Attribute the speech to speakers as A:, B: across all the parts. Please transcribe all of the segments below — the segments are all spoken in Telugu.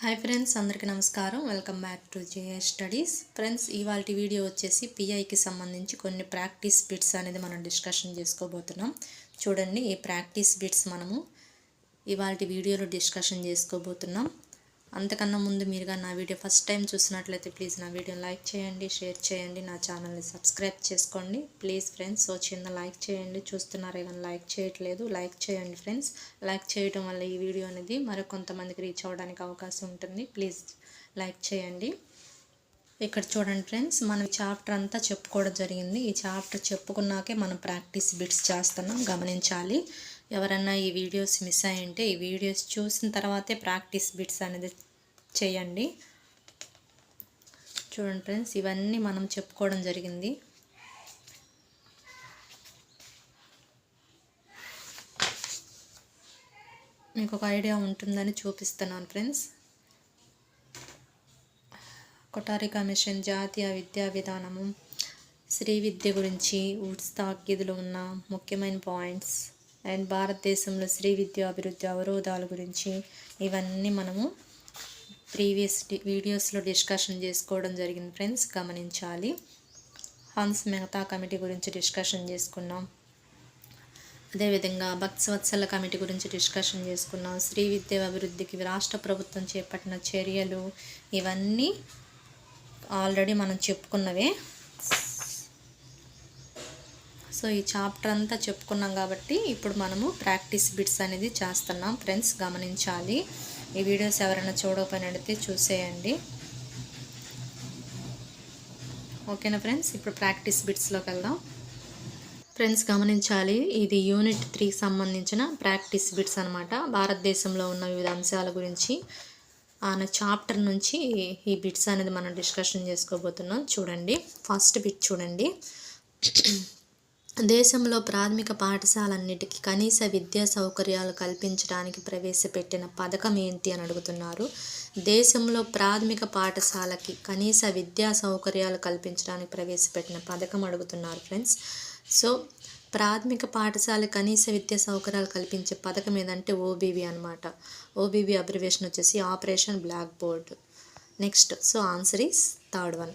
A: హాయ్ ఫ్రెండ్స్ అందరికీ నమస్కారం. Welcome back to JA studies. Friends ఇవాళ వీడియో వచ్చేసి పిఐకి సంబంధించి కొన్ని ప్రాక్టీస్ బిట్స్ అనేది మనం డిస్కషన్ చేసుకోబోతున్నాం. చూడండి ఈ ప్రాక్టీస్ బిట్స్ మనము ఇవాళ వీడియోలో డిస్కషన్ చేసుకోబోతున్నాం. అంతకన్నా ముందు మీరుగా నా వీడియో ఫస్ట్ టైం చూసినట్లయితే ప్లీజ్ నా వీడియో లైక్ చేయండి షేర్ చేయండి నా ఛానల్ని సబ్స్క్రైబ్ చేసుకోండి. ప్లీజ్ ఫ్రెండ్స్ ఓ చిన్న లైక్ చేయండి. చూస్తున్నారే కానీ లైక్ చేయట్లేదు. లైక్ చేయండి ఫ్రెండ్స్. లైక్ చేయడం వల్ల ఈ వీడియో అనేది మరికొంతమందికి రీచ్ అవ్వడానికి అవకాశం ఉంటుంది. ప్లీజ్ లైక్ చేయండి. ఇక్కడ చూడండి ఫ్రెండ్స్ మనం చాప్టర్ అంతా చెప్పుకోవడం జరిగింది. ఈ చాప్టర్ చెప్పుకున్నాకే మనం ప్రాక్టీస్ బిట్స్ చేస్తున్నాం. గమనించాలి. ఎవరన్నా ఈ వీడియోస్ మిస్ అయ్యంటే ఈ వీడియోస్ చూసిన తర్వాతే ప్రాక్టీస్ బిట్స్ అనేది చేయండి. చూడండి ఫ్రెండ్స్ ఇవన్నీ మనం చెప్పుకోవడం జరిగింది. మీకు ఒక ఐడియా ఉంటుందని చూపిస్తున్నాను ఫ్రెండ్స్. కొటారి కమిషన్ జాతీయ విద్యా విధానము స్త్రీ విద్య గురించి ఉత్సాగిదులో ఉన్న ముఖ్యమైన పాయింట్స్ అండ్ భారతదేశంలో స్త్రీ విద్య అభివృద్ధి అవరోధాల గురించి ఇవన్నీ మనము ప్రీవియస్ వీడియోస్లో డిస్కషన్ చేసుకోవడం జరిగింది ఫ్రెండ్స్ గమనించాలి. హంస్ మెహతా కమిటీ గురించి డిస్కషన్ చేసుకున్నాం. అదేవిధంగా భక్తవత్సల కమిటీ గురించి డిస్కషన్ చేసుకున్నాం. శ్రీ విద్య అభివృద్ధికి రాష్ట్ర ప్రభుత్వం చేపట్టిన చర్యలు ఇవన్నీ ఆల్రెడీ మనం చెప్పుకున్నవే. సో ఈ చాప్టర్ అంతా చెప్పుకున్నాం కాబట్టి ఇప్పుడు మనము ప్రాక్టీస్ బిట్స్ అనేది చేస్తున్నాం. ఫ్రెండ్స్ గమనించాలి. ఈ వీడియోస్ ఎవరైనా చూడకపోయినట్లయితే చూసేయండి. ఓకేనా ఫ్రెండ్స్? ఇప్పుడు ప్రాక్టీస్ బిట్స్లోకి వెళ్దాం. ఫ్రెండ్స్ గమనించాలి. ఇది యూనిట్ త్రీకి సంబంధించిన ప్రాక్టీస్ బిట్స్ అనమాట భారతదేశంలో ఉన్న వివిధ అంశాల గురించి ఆయన చాప్టర్ నుంచి ఈ బిట్స్ అనేది మనం డిస్కషన్ చేసుకోబోతున్నాం. చూడండి. ఫస్ట్ బిట్ చూడండి. దేశంలో ప్రాథమిక పాఠశాలన్నిటికీ కనీస విద్యా సౌకర్యాలు కల్పించడానికి ప్రవేశపెట్టిన పథకం ఏంటి అని అడుగుతున్నారు. దేశంలో ప్రాథమిక పాఠశాలకి కనీస విద్యా సౌకర్యాలు కల్పించడానికి ప్రవేశపెట్టిన పథకం అడుగుతున్నారు ఫ్రెండ్స్. సో ప్రాథమిక పాఠశాల కనీస విద్యా సౌకర్యాలు కల్పించే పథకం ఏదంటే ఓబీవీ అనమాట ఓబీవీ అబ్రివేషన్ వచ్చేసి operation blackboard. Next so answer is third one.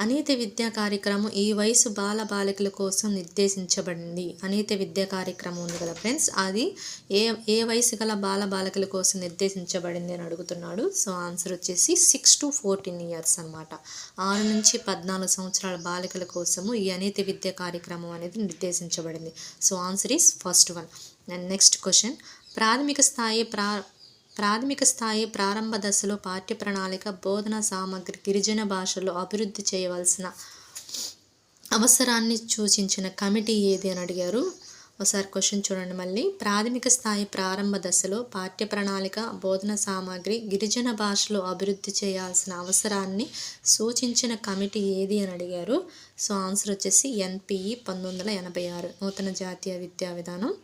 A: అనేత విద్యా కార్యక్రమం ఈ వయసు బాల బాలికల కోసం నిర్దేశించబడింది. అనేత విద్యా కార్యక్రమం ఉంది కదా ఫ్రెండ్స్. అది ఏ ఏ వయసు గల బాల బాలికల కోసం నిర్దేశించబడింది అని అడుగుతున్నాడు. సో ఆన్సర్ వచ్చేసి సిక్స్ టు ఫోర్టీన్ ఇయర్స్ అనమాట ఆరు నుంచి పద్నాలుగు సంవత్సరాల బాలికల కోసము ఈ అనేత విద్యా కార్యక్రమం అనేది నిర్దేశించబడింది. So answer is first one and next question ప్రాథమిక స్థాయి ప్రా ప్రాథమిక స్థాయి ప్రారంభ దశలో పాఠ్య ప్రణాళిక బోధన సామగ్రి గిరిజన భాషలో అభివృద్ధి చేయవలసిన అవసరాన్ని సూచించిన కమిటీ ఏది అని అడిగారు. ఒకసారి క్వశ్చన్ చూడండి మళ్ళీ. ప్రాథమిక స్థాయి ప్రారంభ దశలో పాఠ్య ప్రణాళిక బోధన సామాగ్రి గిరిజన భాషలో అభివృద్ధి చేయాల్సిన అవసరాన్ని సూచించిన కమిటీ ఏది అని అడిగారు. సో ఆన్సర్ వచ్చేసి ఎన్పిఈ పంతొమ్మిది వందల ఎనభై ఆరు నూతన జాతీయ విద్యా విధానం.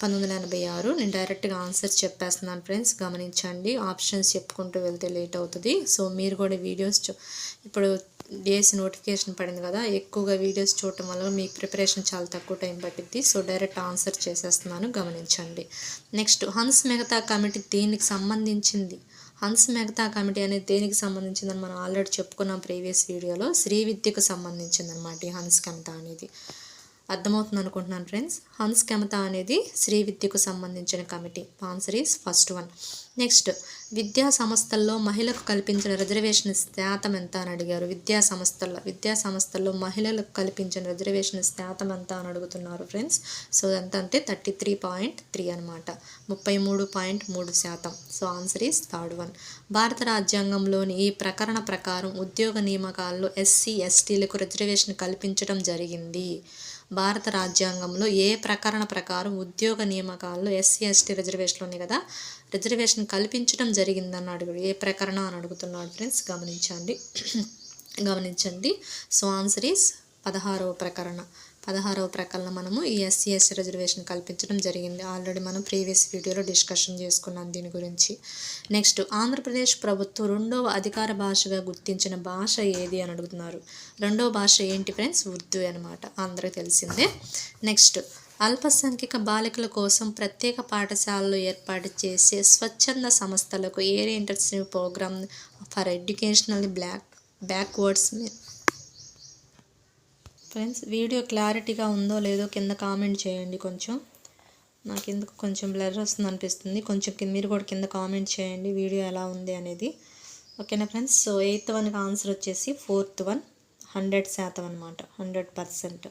A: పంతొమ్మిది వందల ఎనభై ఆరు నేను డైరెక్ట్గా ఆన్సర్ చెప్పేస్తున్నాను ఫ్రెండ్స్ గమనించండి. ఆప్షన్స్ చెప్పుకుంటూ వెళ్తే లేట్ అవుతుంది. సో మీరు కూడా వీడియోస్ ఇప్పుడు డేస్ నోటిఫికేషన్ పడింది కదా ఎక్కువగా వీడియోస్ చూడటం వల్ల మీకు ప్రిపరేషన్ చాలా తక్కువ టైం పట్టింది సో డైరెక్ట్ ఆన్సర్ చేసేస్తున్నాను గమనించండి. నెక్స్ట్ హన్స్ మెగతా కమిటీ దీనికి సంబంధించింది? హన్స్ మెగతా కమిటీ అనేది దేనికి సంబంధించిందని మనం ఆల్రెడీ చెప్పుకున్నాం ప్రీవియస్ వీడియోలో. శ్రీ విద్యకు సంబంధించింది అనమాట ఈ హన్స్ కమితా అనేది. అర్థమవుతుంది అనుకుంటున్నాను ఫ్రెండ్స్ హన్స్ క్షమత అనేది శ్రీ విద్యకు సంబంధించిన committee answer is first one next విద్యా సంస్థల్లో మహిళకు కల్పించిన రిజర్వేషన్ శాతం ఎంత అని అడిగారు. విద్యా సంస్థల్లో విద్యా సంస్థల్లో మహిళలకు కల్పించిన రిజర్వేషన్ శాతం ఎంత అని అడుగుతున్నారు ఫ్రెండ్స్ సో ఎంత అంటే థర్టీ త్రీ పాయింట్ త్రీ అనమాట ముప్పై మూడు పాయింట్ మూడు శాతం. So answer is third one భారత రాజ్యాంగంలోని ఈ ప్రకరణ ప్రకారం ఉద్యోగ నియామకాల్లో ఎస్సీ ఎస్టీలకు రిజర్వేషన్ కల్పించడం జరిగింది. భారత రాజ్యాంగంలో ఏ ప్రకరణ ప్రకారం ఉద్యోగ నియామకాల్లో ఎస్సీ ఎస్టీ రిజర్వేషన్లు ఉన్నాయి కదా? రిజర్వేషన్ కల్పించడం జరిగిందని అడుగుడు. ఏ ప్రకరణ అని అడుగుతున్నాడు ఫ్రెండ్స్? గమనించండి. గమనించండి. సో ఆన్సర్ ఈస్ పదహారవ ప్రకరణ. పదహారవ ప్రకరణ మనము ఈ ఎస్సీ ఎస్సీ రిజర్వేషన్ కల్పించడం జరిగింది. ఆల్రెడీ మనం ప్రీవియస్ వీడియోలో డిస్కషన్ చేసుకున్నాం దీని గురించి. నెక్స్ట్ ఆంధ్రప్రదేశ్ ప్రభుత్వం రెండవ అధికార భాషగా గుర్తించిన భాష ఏది అని అడుగుతున్నారు. రెండవ భాష ఏంటి ఫ్రెండ్స్ ఉర్దూ అనమాట అందరికీ తెలిసిందే. నెక్స్ట్ అల్పసంఖ్యక బాలికల కోసం ప్రత్యేక పాఠశాలలు ఏర్పాటు చేసే స్వచ్ఛంద సంస్థలకు ఏర్ internship program for educational block backwards friends video క్లారిటీగా ఉందో లేదో కింద కామెంట్ చేయండి కొంచెం. నాకు ఎందుకు కొంచెం బ్లర్ వస్తుంది అనిపిస్తుంది కొంచెం కింద మీరు కూడా కింద కామెంట్ చేయండి వీడియో ఎలా ఉంది అనేది. ఓకేనా ఫ్రెండ్స్? సో ఎయిత్ వన్కి ఆన్సర్ వచ్చేసి ఫోర్త్ వన్. హండ్రెడ్ శాతం అనమాట హండ్రెడ్ పర్సెంట్.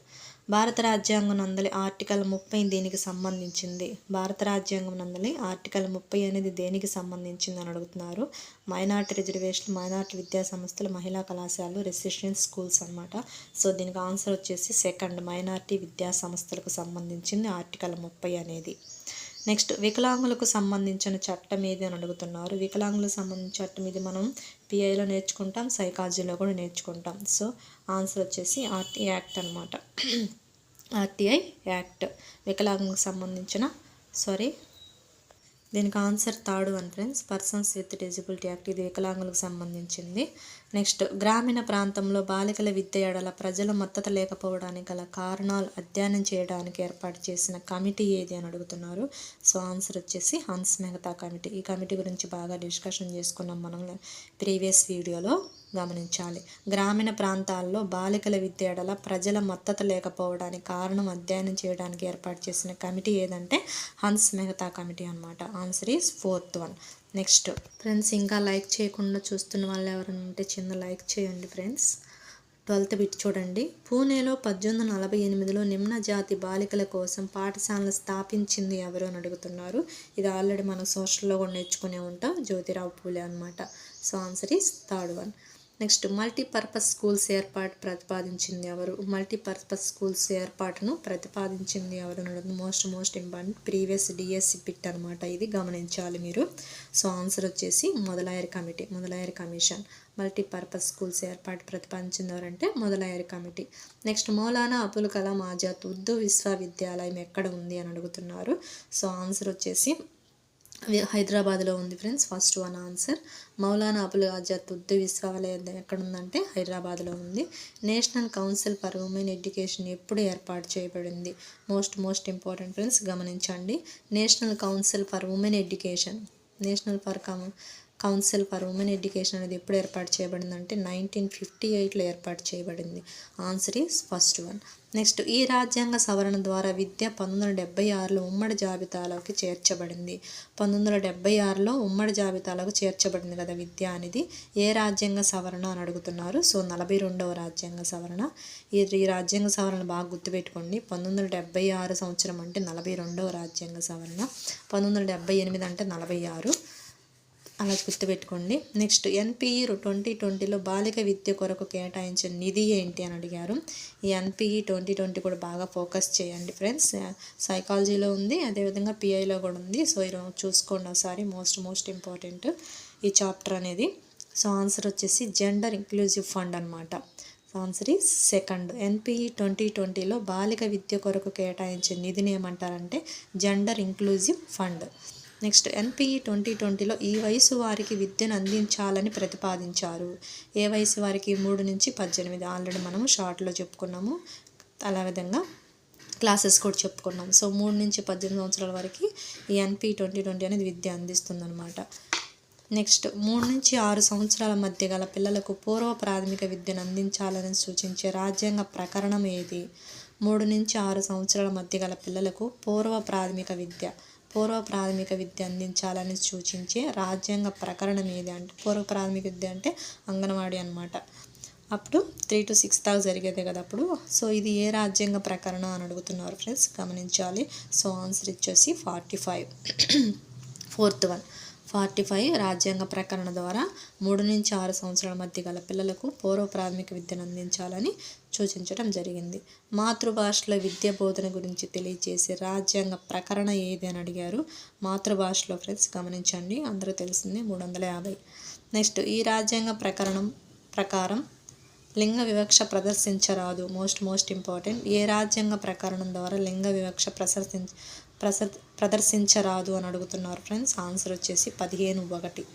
A: భారత రాజ్యాంగం నందలి ఆర్టికల్ ముప్పై దీనికి సంబంధించింది? భారత రాజ్యాంగం నందలి ఆర్టికల్ ముప్పై అనేది దేనికి సంబంధించింది అని అడుగుతున్నారు? మైనార్టీ రిజర్వేషన్ మైనార్టీ విద్యా సంస్థలు మహిళా కళాశాలలు రెసిడెన్షియల్ స్కూల్స్ అనమాట సో దీనికి ఆన్సర్ వచ్చేసి సెకండ్ మైనార్టీ విద్యా సంస్థలకు సంబంధించింది ఆర్టికల్ ముప్పై అనేది. నెక్స్ట్ వికలాంగులకు సంబంధించిన చట్టం ఏది అని అడుగుతున్నారు. వికలాంగులకు సంబంధించిన చట్టం ఇది మనం పిఐలో నేర్చుకుంటాం సైకాలజీలో కూడా నేర్చుకుంటాం. సో ఆన్సర్ వచ్చేసి ఆర్టీ యాక్ట్ అనమాట ఆర్టీఐ యాక్ట్ వికలాంగులకు సంబంధించిన సారీ దీనికి answer third one friends. Persons with disability act ఇది వికలాంగులకు సంబంధించింది. నెక్స్ట్ గ్రామీణ ప్రాంతంలో బాలికల విద్య ఎడల ప్రజల మద్దతు లేకపోవడానికి గల కారణాలు అధ్యయనం చేయడానికి ఏర్పాటు చేసిన కమిటీ ఏది అని అడుగుతున్నారు. సో ఆన్సర్ వచ్చేసి హన్స్ మెహతా కమిటీ. ఈ కమిటీ గురించి బాగా డిస్కషన్ చేసుకున్నాం మనం ప్రీవియస్ వీడియోలో. గమనించాలి. గ్రామీణ ప్రాంతాల్లో బాలికల విద్యడల ప్రజల మద్దతు లేకపోవడానికి కారణం అధ్యయనం చేయడానికి ఏర్పాటు చేసిన కమిటీ ఏదంటే హన్స్ మెహతా కమిటీ అనమాట answer is fourth one. Next. Friends ఇంకా లైక్ చేయకుండా చూస్తున్న వాళ్ళు ఎవరైనా ఉంటే చిన్న లైక్ చేయండి ఫ్రెండ్స్. ట్వెల్త్ బిట్ చూడండి. పూణేలో పద్దెనిమిది నలభై ఎనిమిదిలో నిమ్న జాతి బాలికల కోసం పాఠశాలను స్థాపించింది ఎవరు అని అడుగుతున్నారు. ఇది ఆల్రెడీ మనం సోషల్లో కూడా నేర్చుకునే ఉంటాం. జ్యోతిరావు పూలే అనమాట so answer is third one. Next multipurpose schools ఏర్పాటు ప్రతిపాదించింది ఎవరు? మల్టీపర్పస్ స్కూల్స్ ఏర్పాటును ప్రతిపాదించింది ఎవరు అన్నది most most important. Previous DSC bit అనమాట ఇది గమనించాలి మీరు. సో ఆన్సర్ వచ్చేసి Mudaliar committee Mudaliar commission. Multipurpose schools ఏర్పాటు ప్రతిపాదించింది ఎవరంటే మొదలయ్యారు కమిటీ. నెక్స్ట్ మౌలానా అబుల్ కలాం ఆజాద్ ఉర్దూ విశ్వవిద్యాలయం ఎక్కడ ఉంది అని అడుగుతున్నారు. సో ఆన్సర్ వచ్చేసి హైదరాబాద్లో ఉంది friends. First one answer. Maulana Abul Azad Urdu విశ్వవిద్యాలయం ఎక్కడ ఉందంటే హైదరాబాద్లో ఉంది. National council for women education ఎప్పుడు ఏర్పాటు చేయబడింది? మోస్ట్ మోస్ట్ ఇంపార్టెంట్ ఫ్రెండ్స్ గమనించండి. National council for women education. National for cou council for women education అనేది ఎప్పుడు ఏర్పాటు చేయబడిందంటే నైన్టీన్ ఫిఫ్టీ ఎయిట్లో ఏర్పాటు చేయబడింది. Answer is first one. Next ఈ రాజ్యాంగ సవరణ ద్వారా విద్య పంతొమ్మిది వందల డెబ్బై ఆరులో ఉమ్మడి జాబితాలోకి చేర్చబడింది. పంతొమ్మిది వందల డెబ్బై ఆరులో ఉమ్మడి జాబితాలోకి చేర్చబడింది కదా విద్య అనేది. ఏ రాజ్యాంగ సవరణ అని అడుగుతున్నారు? సో నలభై రెండవ రాజ్యాంగ సవరణ. ఈ ఈ రాజ్యాంగ సవరణ బాగా గుర్తుపెట్టుకోండి. పంతొమ్మిది వందల డెబ్బై ఆరు సంవత్సరం అంటే నలభై రెండవ రాజ్యాంగ సవరణ. పంతొమ్మిది వందల డెబ్బై ఎనిమిది అంటే నలభై ఆరు. అలా గుర్తుపెట్టుకోండి. నెక్స్ట్ ఎన్పిఈ ట్వంటీ ట్వంటీలో బాలిక విద్య కొరకు కేటాయించిన నిధి ఏంటి అని అడిగారు. ఈ ఎన్పిఈ ట్వంటీ ట్వంటీ కూడా బాగా ఫోకస్ చేయండి ఫ్రెండ్స్. సైకాలజీలో ఉంది అదేవిధంగా పిఐలో కూడా ఉంది. సో ఈరోజు చూసుకోండి ఒకసారి. మోస్ట్ మోస్ట్ ఇంపార్టెంట్ ఈ చాప్టర్ అనేది. సో ఆన్సర్ వచ్చేసి జెండర్ ఇంక్లూజివ్ ఫండ్ అనమాట answer is second. NPE twenty ట్వంటీలో బాలిక విద్య కొరకు కేటాయించే నిధిని ఏమంటారంటే gender inclusive fund. Next NPE twenty ట్వంటీలో ఈ వయసు వారికి విద్యను అందించాలని ప్రతిపాదించారు. ఏ వయసు వారికి? మూడు నుంచి పద్దెనిమిది. ఆల్రెడీ మనము షార్ట్లో చెప్పుకున్నాము. అలా విధంగా క్లాసెస్ కూడా చెప్పుకున్నాం. సో మూడు నుంచి పద్దెనిమిది సంవత్సరాల వరకు ఈ ఎన్పి ట్వంటీ ట్వంటీ అనేది విద్య అందిస్తుందన్నమాట. నెక్స్ట్ మూడు నుంచి ఆరు సంవత్సరాల మధ్య గల పిల్లలకు పూర్వ ప్రాథమిక విద్యను అందించాలని సూచించే రాజ్యాంగ ప్రకరణం ఏది? మూడు నుంచి ఆరు సంవత్సరాల మధ్య గల పిల్లలకు పూర్వ ప్రాథమిక విద్య. పూర్వ ప్రాథమిక విద్య అందించాలని సూచించే రాజ్యాంగ ప్రకరణం ఏది అంటే పూర్వ ప్రాథమిక విద్య అంటే అంగన్వాడీ అనమాట అప్పుడు త్రీ టు సిక్స్ దాకా జరిగేదే కదా అప్పుడు. సో ఇది ఏ రాజ్యాంగ ప్రకరణ అని అడుగుతున్నారు ఫ్రెండ్స్? గమనించాలి. సో ఆన్సర్ ఇచ్చేసి forty five. Fourth one. Forty five రాజ్యాంగ ప్రకరణ ద్వారా మూడు నుంచి ఆరు సంవత్సరాల మధ్య గల పిల్లలకు పూర్వ ప్రాథమిక విద్యను అందించాలని సూచించడం జరిగింది. మాతృభాషలో విద్య బోధన గురించి తెలియజేసే రాజ్యాంగ ప్రకరణ ఏది అని అడిగారు. మాతృభాషలో ఫ్రెండ్స్ గమనించండి అందరూ తెలిసింది మూడు వందల యాభై. నెక్స్ట్ ఈ రాజ్యాంగ ప్రకరణం ప్రకారం లింగ వివక్ష ప్రదర్శించరాదు. మోస్ట్ మోస్ట్ ఇంపార్టెంట్ ఏ రాజ్యాంగ ప్రకరణం ద్వారా లింగ వివక్ష ప్రదర్శించ ప్రస ప్రదర్శించరాదు అని అడుగుతున్నారు ఫ్రెండ్స్. ఆన్సర్ వచ్చేసి పదిహేను ఒకటి.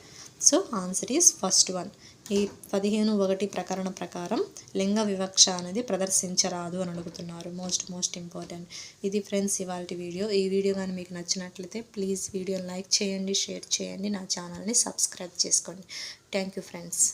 A: So answer is first one. ఈ పదిహేను ఒకటి ప్రకరణ ప్రకారం లింగ వివక్ష అనేది ప్రదర్శించరాదు అని అడుగుతున్నారు. మోస్ట్ మోస్ట్ ఇంపార్టెంట్ ఇది ఫ్రెండ్స్ ఇవాళ వీడియో. ఈ వీడియో కానీ మీకు నచ్చినట్లయితే ప్లీజ్ వీడియోని లైక్ చేయండి షేర్ చేయండి నా ఛానల్ని సబ్స్క్రైబ్ చేసుకోండి. Thank you friends